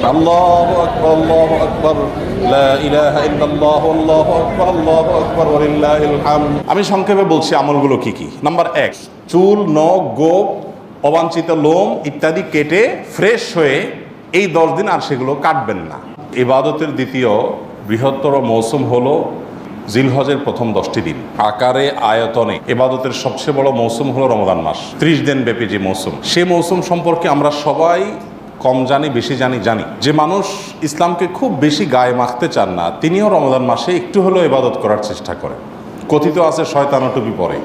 الله أكبر الله أكبر لا إله إلا الله الله أكبر الله أكبر ولله الحمد আমি সংক্ষেপে বলছি আমলগুলো কি কি নাম্বার এক চুল নখ গোপ অবাঞ্ছিত লোম ইত্যাদি কেটে ফ্রেশ হয়ে এই দশ দিন আর সেগুলো কাটবেন না ইবাদতের দ্বিতীয় বৃহত্তর মৌসুম হলো জিলহজের প্রথম দশটি দিন আকারে আয়তনে এবাদতের সবচেয়ে বড় মৌসুম হলো রমজান মাস ত্রিশ দিন ব্যাপী যে মৌসুম সে মৌসুম সম্পর্কে আমরা সবাই কম জানি, বেশি জানি জানি। যে মানুষ ইসলামকে খুব বেশি গায়ে মাখতে চান না, তিনিও রমজান মাসে একটু হলেও ইবাদত করার চেষ্টা করেন। কথিত আছে শয়তানো টুপি পরে।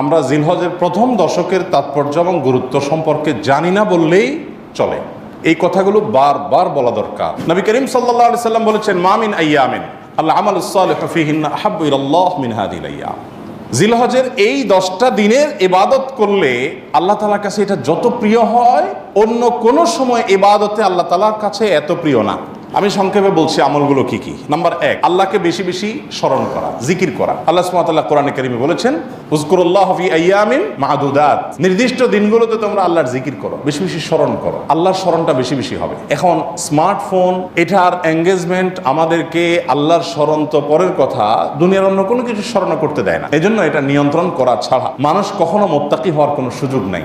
আমরা জিলহজের প্রথম দশকের তাৎপর্য এবং গুরুত্ব সম্পর্কে জানি না বললেই চলে। এই কথাগুলো বারবার বলা দরকার। নবী করিম আলাইহি সাল্লাম বলেছেন মামিন আইয়ামিন আল্লাহ আমাল আহাব্বু ইলাল্লাহ আইয়াম। জিলহজের এই দশটা দিনের এবাদত করলে আল্লাহ তালার কাছে এটা যত প্রিয় হয়, অন্য কোনো সময় এবাদতে আল্লাহ তালার কাছে এত প্রিয় না। আমি সংক্ষেপে বলছি আমলগুলো কি কি? নাম্বার এক, আল্লাহকে বেশি বেশি স্মরণ করা, জিকির করা। আল্লাহ সুবহানাহু কোরআনে কারিমে বলেছেন উজকুরুল্লাহ ফি আইয়ামিন মাহাদুদাত নির্দিষ্ট দিনগুলোতে তোমরা আল্লাহর জিকির করো, বেশি বেশি স্মরণ করো। আল্লাহর স্মরণটা বেশি বেশি হবে। এখন স্মার্টফোন, এটার এঙ্গেজমেন্ট আমাদেরকে আল্লাহর স্মরণ তো পরের কথা, দুনিয়ার অন্য কোনো কিছু স্মরণ করতে দেয় না। এজন্য এটা নিয়ন্ত্রণ করা ছাড়া মানুষ কখনো মোত্তাকি হওয়ার কোনো সুযোগ নাই।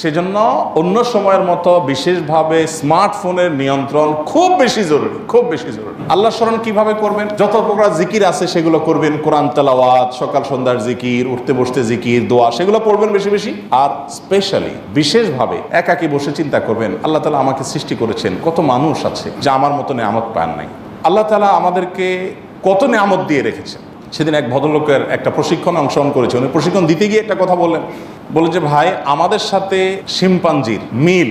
সেজন্য অন্য সময়ের মতো বিশেষভাবে স্মার্টফোনের নিয়ন্ত্রণ খুব বেশি জরুরি, খুব বেশি জরুরি। আল্লাহ স্মরণ কীভাবে করবেন? যত প্রকার জিকির আছে সেগুলো করবেন, কোরআন তেলাওয়াত, সকাল সন্ধ্যার জিকির, উঠতে বসতে জিকির, দোয়া, সেগুলো পড়বেন বেশি বেশি। আর স্পেশালি বিশেষভাবে একাকি বসে চিন্তা করবেন, আল্লাহ তালা আমাকে সৃষ্টি করেছেন, কত মানুষ আছে যা আমার মতো নেয়ামত পান নাই। আল্লাহ তালা আমাদেরকে কত নেয়ামত দিয়ে রেখেছেন। সেদিন এক ভদ্রলোকের একটা প্রশিক্ষণ অংশগ্রহণ করেছে, উনি প্রশিক্ষণ দিতে গিয়ে একটা কথা বললেন। বলে যে, ভাই, আমাদের সাথে শিম্পাঞ্জির মিল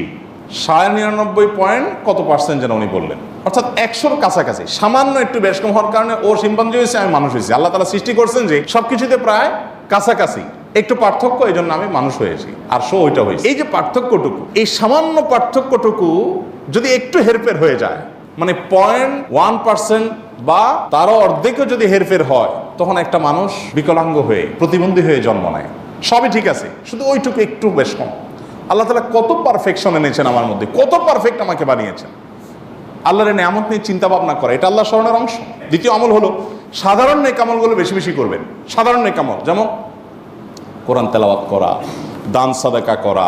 সাড়ে নিরানব্বই পয়েন্ট কত পার্সেন্ট যেন উনি বললেন? অর্থাৎ একশোর কাছাকাছি। সামান্য একটু বেশ কম হওয়ার কারণে ও শিম্পাঞ্জি হয়েছে, আমি মানুষ হয়েছি। আল্লাহ তালা সৃষ্টি করছেন যে, সবকিছুতে প্রায় কাছাকাছি। একটু পার্থক্য এই জন্য আমি মানুষ হয়েছি। আর শো ওইটা হয়েছে। এই যে পার্থক্যটুকু, এই সামান্য পার্থক্যটুকু যদি একটু হেরফের হয়ে যায় মানে পয়েন্ট ওয়ান পার্সেন্ট বা তারও অর্ধেকও যদি হেরফের হয়, তখন একটা মানুষ বিকলাঙ্গ হয়ে, প্রতিবন্ধী হয়ে জন্ম নেয়। সবই ঠিক আছে, শুধু ওইটুকু একটু বেশ কম। আল্লাহ তালা কত পারফেকশন এনেছেন আমার মধ্যে, কত পারফেক্ট আমাকে বানিয়েছেন। আল্লাহর নেয়ামত নিয়ে চিন্তা ভাবনা করা, এটা আল্লাহ স্মরণের অংশ। দ্বিতীয় আমল হলো, সাধারণ নেকামলগুলো বেশি বেশি করবেন। সাধারণ নেকামল যেমন কোরআন তেলাওয়াত করা, দান সাদাকা করা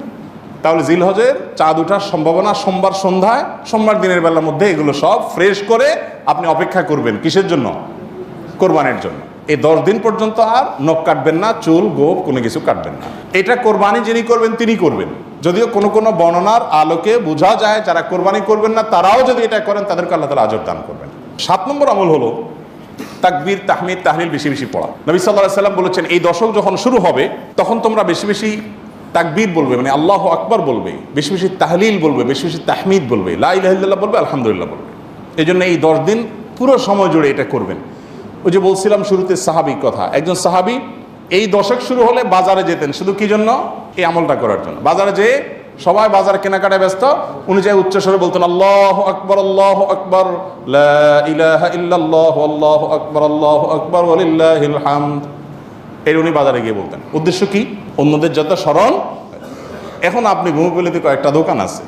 তাহলে জিলহজের চাঁদ ওঠার সম্ভাবনা সোমবার সন্ধ্যায়, সোমবার দিনের বেলার মধ্যে এগুলো সব ফ্রেশ করে আপনি অপেক্ষা করবেন। কিসের জন্য? কোরবানির জন্য। এই দশ দিন পর্যন্ত আর নখ কাটবেন না, চুল গোপ কোনো কিছু কাটবেন না। এটা কোরবানি যিনি করবেন, তিনি করবেন। যদিও কোনো কোনো বর্ণনার আলোকে বোঝা যায়, যারা কোরবানি করবেন না, তারাও যদি এটা করেন, তাদেরকে আল্লাহ তালা আজর দান করবেন। সাত নম্বর আমল হলো তাকবীর, তাহমিদ, তাহলিল বেশি বেশি পড়া। নবী সাল্লাহ সাল্লাম বলেছেন, এই দশক যখন শুরু হবে, তখন তোমরা বেশি বেশি তাকবীর বলবে মানে আল্লাহ আকবর বলবে, বেশি বেশি তাহলিল বলবে, বেশি বেশি তাহমিদ বলবে, লা ইলাহা বলবে, আলহামদুলিল্লাহ বলবে। এই জন্য এই দশ দিন পুরো সময় জুড়ে এটা করবেন। ওই যে বলছিলাম শুরুতে সাহাবিক কথা, একজন সাহাবি এই দশক শুরু হলে বাজারে যেতেন, শুধু কি জন্য? এই আমলটা করার জন্য। বাজারে যেয়ে সবাই বাজার কেনাকাটায় ব্যস্ত, উনি যে উচ্চ স্বরে বলতেন, আল্লাহ আকবর আল্লাহ আকবর ইলাহা ইল্লাল্লাহ, আল্লাহ আকবর আল্লাহ আকবর, ওয়ালিল্লাহিল হামদ। এর উনি বাজারে গিয়ে বলতেন, উদ্দেশ্য কি? অন্যদের যাতে স্মরণ এখন আপনি ঘুমুপল্লিতে কয়েকটা দোকান আছে,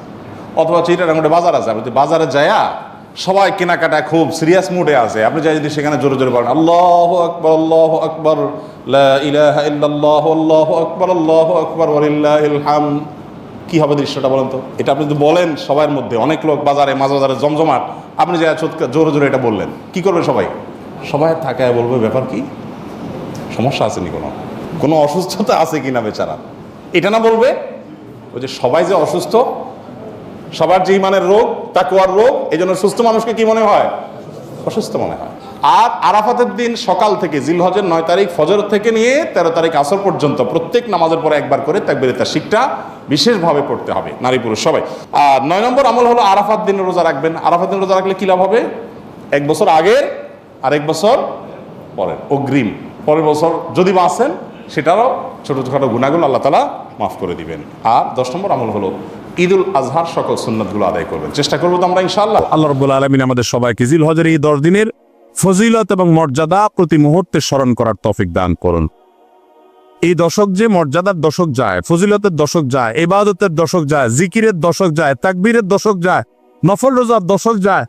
অথবা চিটারাঙ্গুটে বাজার আছে, আপনি বাজারে যায়া সবাই কেনাকাটা খুব সিরিয়াস মুডে আছে, আপনি যাই যদি সেখানে জোরে জোরে বলেন, আল্লাহ আকবর আল্লাহ আকবর ইলাহা আল্লাহ আকবর আল্লাহ আকবর হামদ কি হবে দৃশ্যটা বলেন তো? এটা আপনি যদি বলেন সবার মধ্যে, অনেক লোক বাজারে, মাঝ বাজারে জমজমাট, আপনি যা চোটকা জোরে জোরে এটা বললেন, কি করবে সবাই? সবাই থাকায় বলবে, ব্যাপার কি? সমস্যা আছে নি কোনো? কোনো অসুস্থতা আছে কিনা বেচারা? এটা না বলবে? ওই যে সবাই যে অসুস্থ, সবার যে ইমানের রোগ, তাকুয়ার রোগ এই জন্য সুস্থ মানুষকে কি মনে হয়? অসুস্থ মনে হয়। আর আরাফাতের দিন সকাল থেকে জিলহজের নয় তারিখ ফজর থেকে নিয়ে তেরো তারিখ আসর পর্যন্ত প্রত্যেক নামাজের পরে একবার করে তাকবিরে তার শিখটা বিশেষভাবে পড়তে হবে, নারী পুরুষ সবাই। আর নয় নম্বর আমল হলো আরাফাত দিন রোজা রাখবেন। আরাফাত দিন রোজা রাখলে কী লাভ হবে? এক বছর আগের আর এক বছর পরের। অগ্রিম। পরের বছর যদি বাঁচেন সেটারও ছোটোখাটো গুণাগুলো আল্লাহ তালা মাফ করে দিবেন। আর দশ নম্বর আমল হলো ঈদুল আজহার সকল সুন্নতগুলো আদায় করবেন। চেষ্টা করব তো আমরা ইনশাল্লাহ আল্লাহ রব্বুল আলমিন আমাদের সবাইকে জিল হজের এই দশ দিনের ফজিলত এবং মর্যাদা প্রতি মুহূর্তে স্মরণ করার তফিক দান করুন। এই দশক যে মর্যাদার দশক যায়, ফজিলতের দশক যায় এবাদতের দশক যায়, জিকিরের দশক যায়, তাকবীরের দশক যায়, নফল রোজার দশক যায়,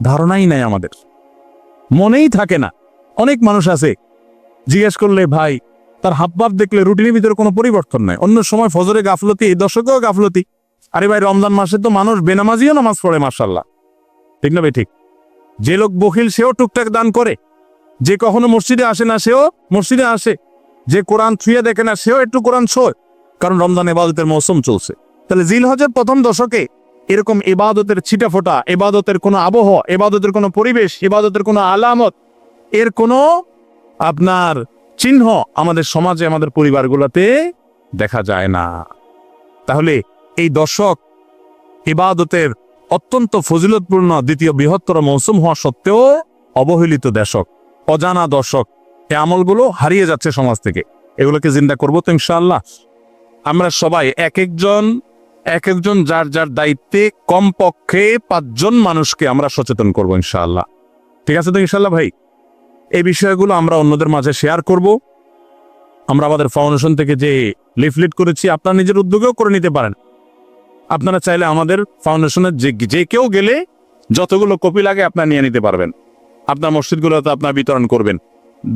ধারণাই নাই আমাদের। মনেই থাকে না। অনেক মানুষ আছে জিজ্ঞেস করলে, ভাই, তার হাবভাব দেখলে রুটিনের ভিতরে কোনো পরিবর্তন নাই। অন্য সময় ফজরে গাফলতি, এই দশকেও গাফলতি। আরে ভাই, রমজান মাসে তো মানুষ বেনামাজিও নামাজ পড়ে মার্শাল্লাহ ঠিক না ভাই? ঠিক। যে লোক বখিল, সেও টুকটাক দান করে। যে কখনো মসজিদে আসে না, সেও মসজিদে আসে। যে কোরআন ছুঁয়ে দেখে না, সেও একটু কোরআন ছোয় কারণ রমজান এবাদতের মৌসুম চলছে। তাহলে জিল হজের প্রথম দশকে এরকম এবাদতের ছিটা ফোটা এবাদতের কোনো আবহাওয়া এবাদতের কোনো পরিবেশ, এবাদতের কোনো আলামত, এর কোনো আপনার চিহ্ন আমাদের সমাজে, আমাদের পরিবারগুলোতে দেখা যায় না। তাহলে এই দর্শক ইবাদতের অত্যন্ত ফজিলতপূর্ণ দ্বিতীয় বৃহত্তর মৌসুম হওয়া সত্ত্বেও অবহেলিত দশক অজানা দশক এই আমলগুলো হারিয়ে যাচ্ছে সমাজ থেকে। এগুলোকে জিন্দা করব তো ইনশাআল্লাহ। আমরা সবাই এক একজন এক একজন যার যার দায়িত্বে কমপক্ষে পাঁচজন মানুষকে আমরা সচেতন করব ইনশাআল্লাহ। ঠিক আছে তো ইনশাআল্লাহ ভাই? এই বিষয়গুলো আমরা অন্যদের মাঝে শেয়ার করব। আমরা আমাদের ফাউন্ডেশন থেকে যে লিফলেট করেছি, আপনার নিজের উদ্যোগেও করে নিতে পারেন। আপনারা চাইলে আমাদের ফাউন্ডেশনের যে যে কেউ গেলে যতগুলো কপি লাগে আপনার নিয়ে নিতে পারবেন। আপনার মসজিদগুলোতে আপনার বিতরণ করবেন।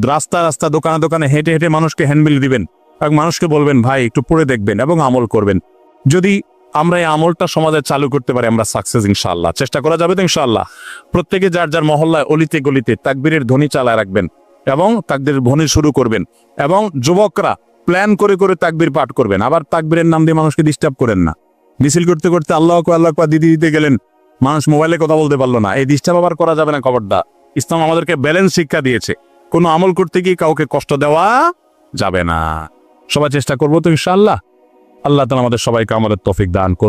রাস্তা রাস্তা, দোকানে দোকানে হেঁটে হেঁটে মানুষকে হ্যান্ডবিল দিবেন। এবং মানুষকে বলবেন, ভাই, একটু পড়ে দেখবেন এবং আমল করবেন। যদি আমরা এই আমলটা সমাজে চালু করতে পারি, আমরা সাকসেস ইনশাল্লাহ চেষ্টা করা যাবে তো ইনশাল্লাহ প্রত্যেকে যার যার মহল্লায় অলিতে গলিতে তাকবীরের ধ্বনি চালায় রাখবেন এবং তাকদের ধ্বনি শুরু করবেন এবং যুবকরা প্ল্যান করে করে তাকবীর পাঠ করবেন। আবার তাকবীরের নাম দিয়ে মানুষকে ডিস্টার্ব করেন না। মিছিল করতে করতে আল্লাহ আল্লাহ দিদি দিতে গেলেন। মানুষ মোবাইলে কথা বলতে পারল না। এই ডিস্টার্ব আবার করা যাবে না খবরটা। ইসলাম আমাদেরকে ব্যালেন্স শিক্ষা দিয়েছে। কোনো আমল করতে গিয়ে কাউকে কষ্ট দেওয়া যাবে না। সবাই চেষ্টা করব তো ইনশাআল্লাহ। আল্লাহ তালা আমাদের সবাইকে আমাদের তফিক দান করুন